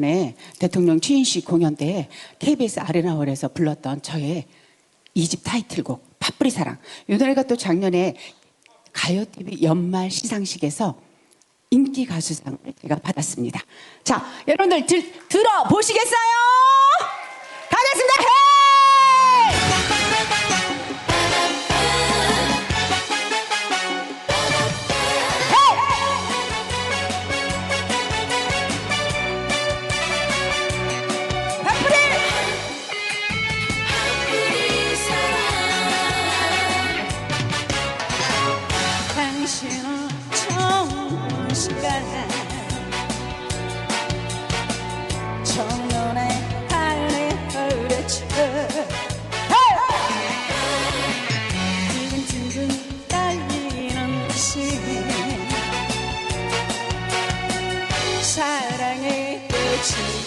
네, 대통령 취임식 공연 때 KBS 아레나홀에서 불렀던 저의 이집 타이틀곡 팥뿌리 사랑. 이 노래가 또 작년에 가요 TV 연말 시상식에서 인기 가수상을 제가 받았습니다. 자, 여러분들 들, 들어보시겠어요? 사랑의 끝이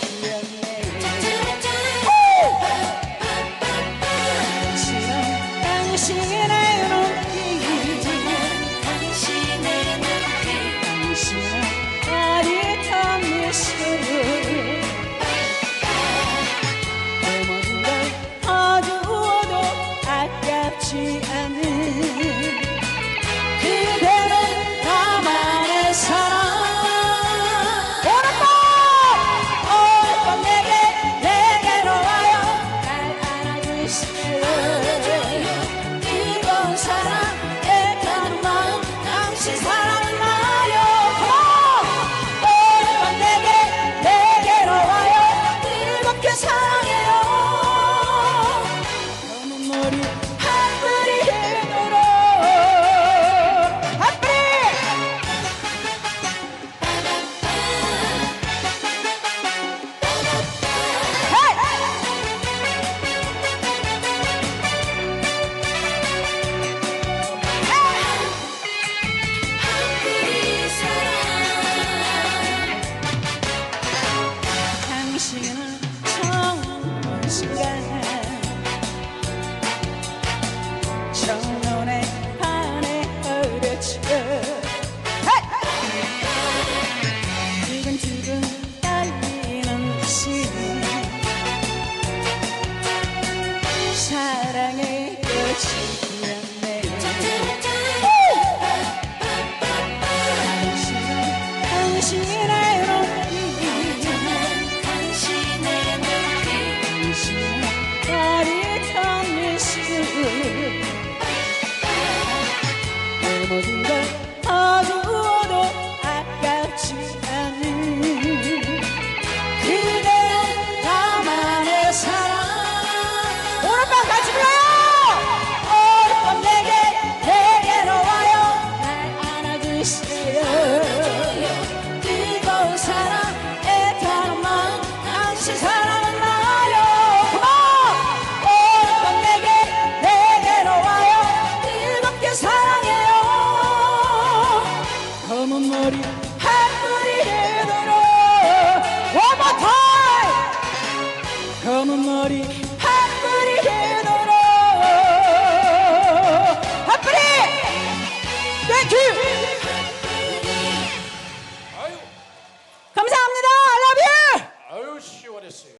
시간 청년의 판에 흐르쳐 두근두근 떨리는 심 사랑의 끝이 我知道 검은 머리 한뿌리 해노로 한뿌리 땡큐